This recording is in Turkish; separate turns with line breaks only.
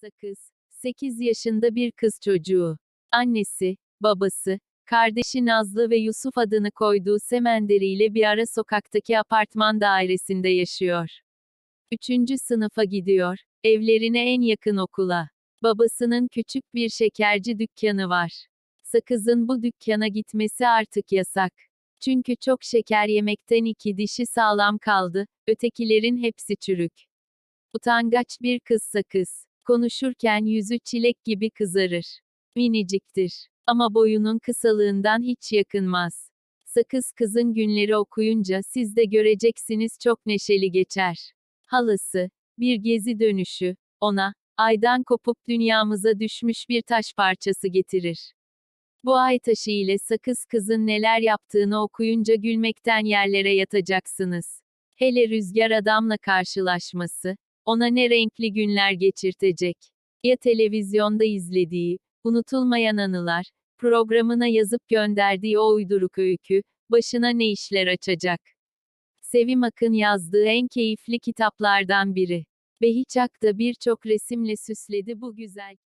Sakız, 8 yaşında bir kız çocuğu. Annesi, babası, kardeşi Nazlı ve Yusuf adını koyduğu Semenderi ile bir ara sokaktaki apartman dairesinde yaşıyor. Üçüncü sınıfa gidiyor, evlerine en yakın okula. Babasının küçük bir şekerci dükkanı var. Sakız'ın bu dükkana gitmesi artık yasak. Çünkü çok şeker yemekten iki dişi sağlam kaldı, ötekilerin hepsi çürük. Utangaç bir kız sakız. Konuşurken yüzü çilek gibi kızarır. Miniciktir. Ama boyunun kısalığından hiç yakınmaz. Sakız kızın günleri okuyunca siz de göreceksiniz çok neşeli geçer. Halası, bir gezi dönüşü, ona, aydan kopup dünyamıza düşmüş bir taş parçası getirir. Bu ay taşı ile sakız kızın neler yaptığını okuyunca gülmekten yerlere yatacaksınız. Hele rüzgar adamla karşılaşması, ona ne renkli günler geçirtecek. Ya televizyonda izlediği, unutulmayan anılar, programına yazıp gönderdiği o uyduruk öykü, başına ne işler açacak. Sevim Akın yazdığı en keyifli kitaplardan biri. Behiç Ak da birçok resimle süsledi bu güzel